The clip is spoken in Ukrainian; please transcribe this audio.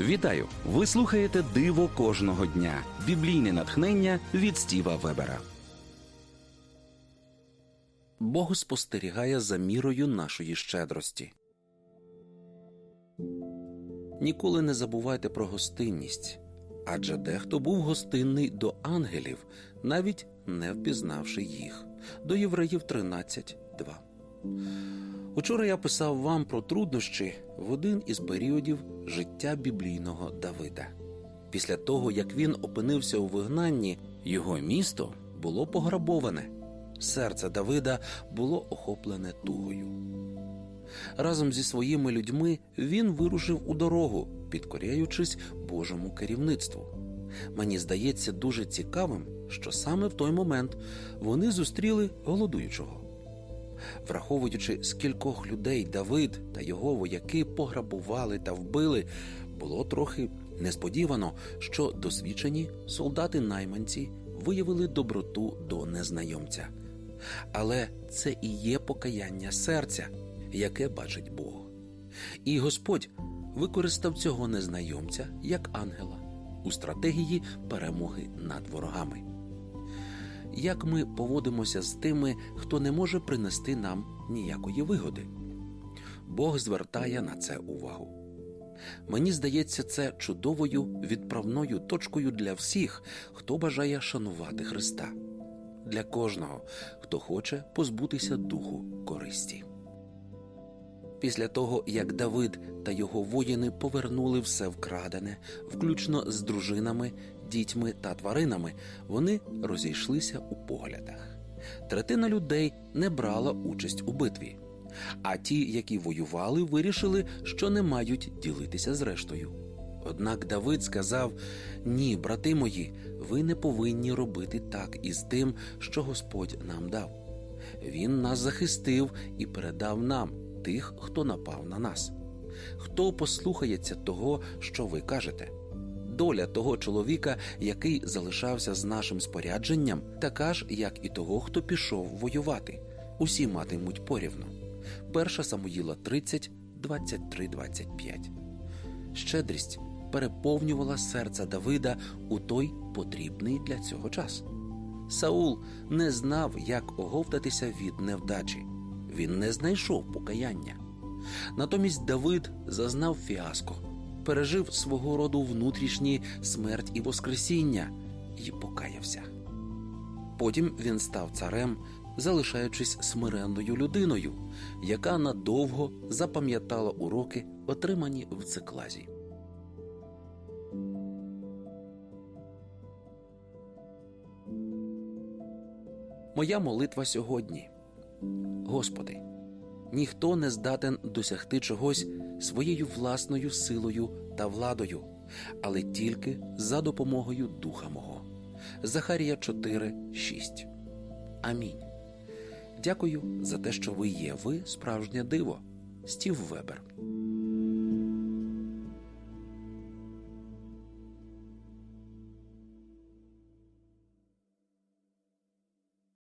Вітаю! Ви слухаєте Диво кожного дня. Біблійне натхнення від Стіва Вебера. Бог спостерігає за мірою нашої щедрості. Ніколи не забувайте про гостинність, адже дехто був гостинний до ангелів, навіть не впізнавши їх. До Євреїв 13.2. Учора я писав вам про труднощі в один із періодів життя біблійного Давида. Після того, як він опинився у вигнанні, його місто було пограбоване. Серце Давида було охоплене тугою. Разом зі своїми людьми він вирушив у дорогу, підкоряючись Божому керівництву. Мені здається дуже цікавим, що саме в той момент вони зустріли голодуючого. Враховуючи, скількох людей Давид та його вояки пограбували та вбили, було трохи несподівано, що досвідчені солдати-найманці виявили доброту до незнайомця. Але це і є покаяння серця, яке бачить Бог. І Господь використав цього незнайомця як ангела у стратегії перемоги над ворогами. Як ми поводимося з тими, хто не може принести нам ніякої вигоди? Бог звертає на це увагу. Мені здається, це чудовою відправною точкою для всіх, хто бажає шанувати Христа, для кожного, хто хоче позбутися духу користі. Після того, як Давид та його воїни повернули все вкрадене, включно з дружинами, дітьми та тваринами, вони розійшлися у поглядах. Третина людей не брала участь у битві, а ті, які воювали, вирішили, що не мають ділитися з рештою. Однак Давид сказав: Ні, брати мої, ви не повинні робити так із тим, що Господь нам дав. Він нас захистив і передав нам тих, хто напав на нас. Хто послухається того, що ви кажете? Доля того чоловіка, який залишався з нашим спорядженням, така ж, як і того, хто пішов воювати. Усі матимуть порівну. 1 Самуїла 30, 23, 25. Щедрість переповнювала серце Давида у той потрібний для цього час. Саул не знав, як оговтатися від невдачі. Він не знайшов покаяння. Натомість Давид зазнав фіаско, пережив свого роду внутрішні смерть і воскресіння і покаявся. Потім він став царем, залишаючись смиренною людиною, яка надовго запам'ятала уроки, отримані в циклазі. Моя молитва сьогодні. Господи, ніхто не здатен досягти чогось своєю власною силою та владою, але тільки за допомогою Духа мого. Захарія 4, 6. Амінь. Дякую за те, що ви є. Ви справжнє диво. Стів Вебер.